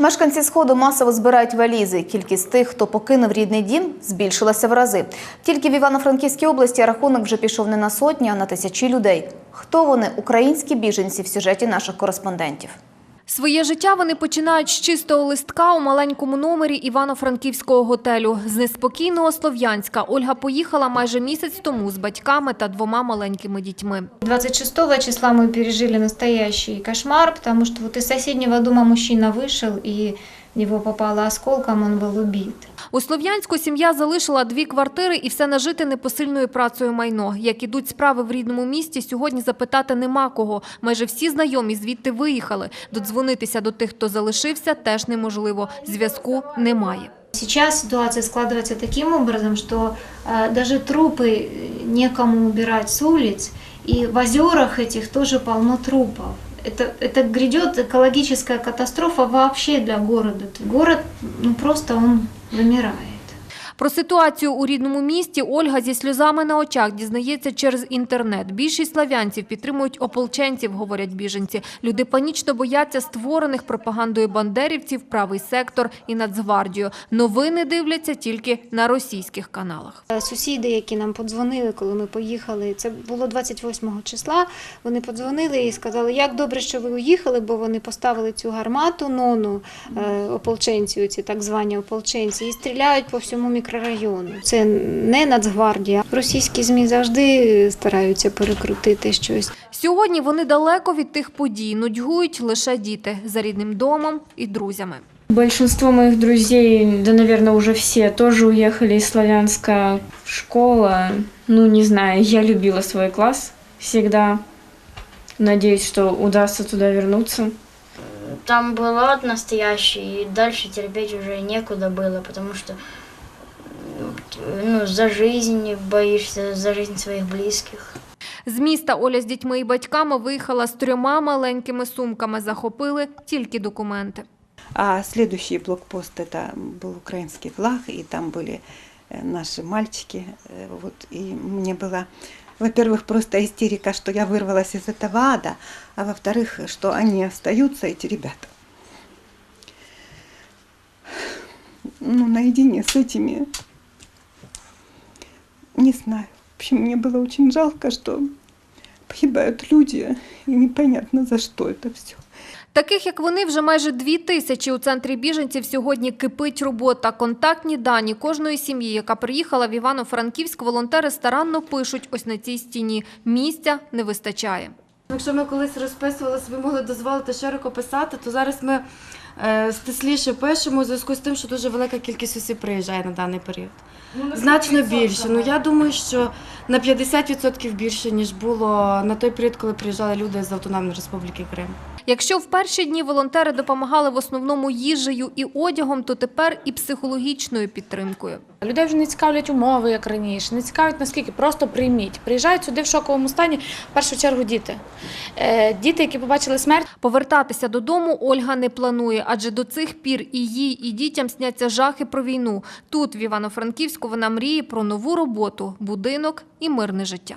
Мешканці сходу масово збирають валізи. Кількість тих, хто покинув рідний дім, збільшилася в рази. Тільки в Івано-Франківській області рахунок вже пішов не на сотні, а на тисячі людей. Хто вони українські біженці в сюжеті наших кореспондентів? Своє життя вони починають з чистого листка у маленькому номері Івано-Франківського готелю. З неспокійного Слов'янська Ольга поїхала майже місяць тому з батьками та двома маленькими дітьми. 26 числа ми пережили настоящий кошмар, тому що вот из соседнего дома мужчина вийшов и в него попало осколком, он был убит. У Слов'янську сім'я залишила дві квартири і все нажите непосильною працею майно. Як ідуть справи в рідному місті, сьогодні запитати нема кого. Майже всі знайомі звідти виїхали. Додзвонитися до тих, хто залишився, теж неможливо. Зв'язку немає. Сейчас ситуация складывается таким образом, что э, даже трупы некому убирать с улиц, и в озерах этих тоже полно трупов. Это, это грядет экологическая катастрофа вообще для города. Город ну, просто он вымирает. Про ситуацію у рідному місті Ольга зі сльозами на очах дізнається через інтернет. Більшість славянців підтримують ополченців, говорять біженці. Люди панічно бояться створених пропагандою бандерівців, правий сектор і Нацгвардію. Новини дивляться тільки на російських каналах. Е, Сусіди, які нам подзвонили, коли ми поїхали, це було 28 числа. Вони подзвонили і сказали, як добре, що ви уїхали, бо вони поставили цю гармату нону е, ополченці, ці так звані ополченці, і стріляють по всьому мікрорайону. Це не Нацгвардія. Російські змі завжди стараються перекрутити щось. Сьогодні вони далеко від тих подій, нудьгують лише діти за рідним домом і друзями. Большинство моих друзей, да, наверное, уже все, тоже уехали из Славянска. Школа, ну, не знаю, я любила свой класс всегда. Надеюсь, что удастся туда вернуться. Там был ад настоящий, и дальше терпеть уже некуда было, потому что ну, за жизнь боишься, за жизнь своих близких. З міста Оля з дітьми і батьками виїхала з трьома маленькими сумками. Захопили тільки документи. А следующий блокпост это был украинский флаг, и там были э, наши мальчики. Э, Вот, и мне было, во-первых, просто истерика, что я вырвалась из этого ада, а во-вторых, что они остаются, эти ребята. Ну, наедине с этими, не знаю. В общем, мне было очень жалко, что погибают люди, и непонятно за что это все. Таких, як вони, вже майже дві тисячі у центрі біженців сьогодні кипить робота. Контактні дані кожної сім'ї, яка приїхала в Івано-Франківськ, волонтери старанно пишуть ось на цій стіні. Місця не вистачає. Якщо ми колись розписували, собі могли дозволити широко писати, то зараз ми е, стисліше пишемо у зв'язку з тим, що дуже велика кількість осіб приїжджає на даний період. Значно більше. Ну я думаю, що на 50% більше, ніж було на той період, коли приїжджали люди з Автономної Республіки Крим. Якщо в перші дні волонтери допомагали в основному їжею і одягом, то тепер і психологічною підтримкою. Людей вже не цікавлять умови, як раніше, не цікавить наскільки, просто прийміть. Приїжджають сюди в шоковому стані, в першу чергу діти. Е, Діти, які побачили смерть, Повертатися додому Ольга не планує, адже до цих пір і їй, і дітям сняться жахи про війну. Тут, в Івано-Франківську, вона мріє про нову роботу, будинок і мирне життя.